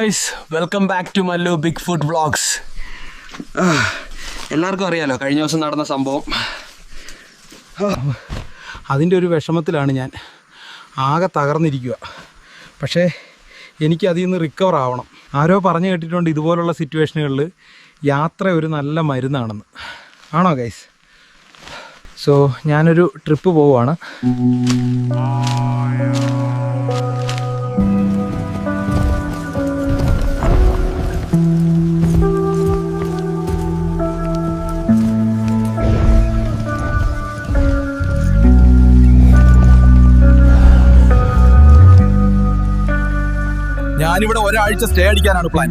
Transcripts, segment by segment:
Guys welcome back to Mallu big food vlogs എല്ലാവർക്കും അറിയാലോ കഴിഞ്ഞ ദിവസം നടന്ന സംഭവം. അതിന്റെ ഒരു വിഷമത്തിലാണ് ഞാൻ. ആകെ തകർന്നിരിക്കുക പക്ഷേ എനിക്ക് അതിൽ നിന്ന് റിക്കവർ ആവണം. ആരോ പറഞ്ഞു കേട്ടിട്ടുണ്ട് ഇതുപോലുള്ള സിറ്റുവേഷനുകളിൽ യാത്ര ഒരു നല്ല മരുന്നാണെന്ന്. ആണോ ഗൈസ് സോ ഞാനൊരു ട്രിപ്പ് പോവുകയാണ് ഞാനിവിടെ ഒരാഴ്ച സ്റ്റേ അടിക്കാനാണ് പ്ലാൻ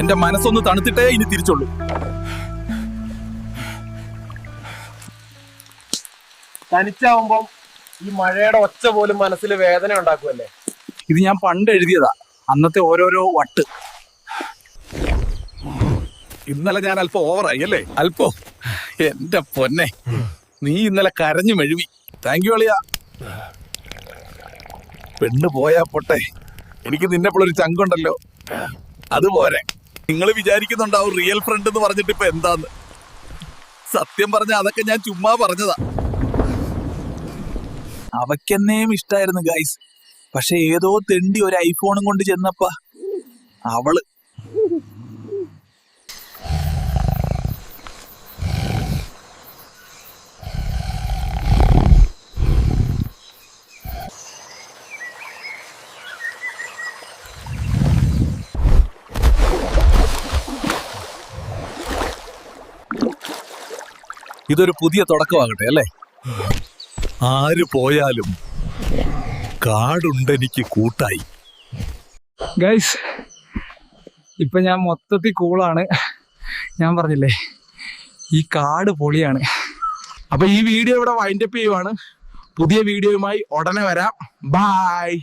എന്റെ മനസ്സൊന്ന് തണുത്തിട്ടേ ഇനി തിരിച്ചുള്ളൂ. തനിച്ചാവുമ്പോ ഈ മഴയുടെ ഒച്ച പോലും മനസ്സിൽ വേദന ഉണ്ടാക്കുമല്ലേ ഇത് ഞാൻ പണ്ട് എഴുതിയതാ. അന്നത്തെ ഓരോരോ വട്ട്. ഇന്നലെ ഞാൻ അല്പം ഓവറായി അല്ലേ? അല്പോ. എന്റെ പൊന്നെ. നീ ഇന്നലെ കരഞ്ഞു മെഴുവി. താങ്ക് യു അളിയ. പെണ്ണ് പോയാ പൊട്ടെ. എനിക്ക് നിന്നെപ്പോഴൊരു ചങ്കുണ്ടല്ലോ. അതുപോരെ നിങ്ങൾ വിചാരിക്കുന്നുണ്ടാവും റിയൽ ഫ്രണ്ട് എന്ന് പറഞ്ഞിട്ട് ഇപ്പൊ എന്താന്ന്. സത്യം പറഞ്ഞ അതൊക്കെ ഞാൻ ചുമ്മാ പറഞ്ഞതാ. അവക്കെന്നേം ഇഷ്ടായിരുന്നു ഗൈസ് പക്ഷെ ഏതോ തെണ്ടി ഒരു ഐഫോണും കൊണ്ട് ചെന്നപ്പ. അവൾ ഇതൊരു പുതിയ തുടക്കമാകട്ടെ അല്ലേ? ആര് പോയാലും കാടുണ്ടെനിക്ക് കൂട്ടായി. ഗൈസ് ഇപ്പൊ ഞാൻ മൊത്തത്തിൽ കൂളാണ്. ഞാൻ പറഞ്ഞില്ലേ ഈ കാട് പൊളിയാണ്. അപ്പൊ ഈ വീഡിയോ ഇവിടെ വൈൻഡപ്പ് ചെയ്യുവാണ്. പുതിയ വീഡിയോയുമായി ഉടനെ വരാം. ബായ്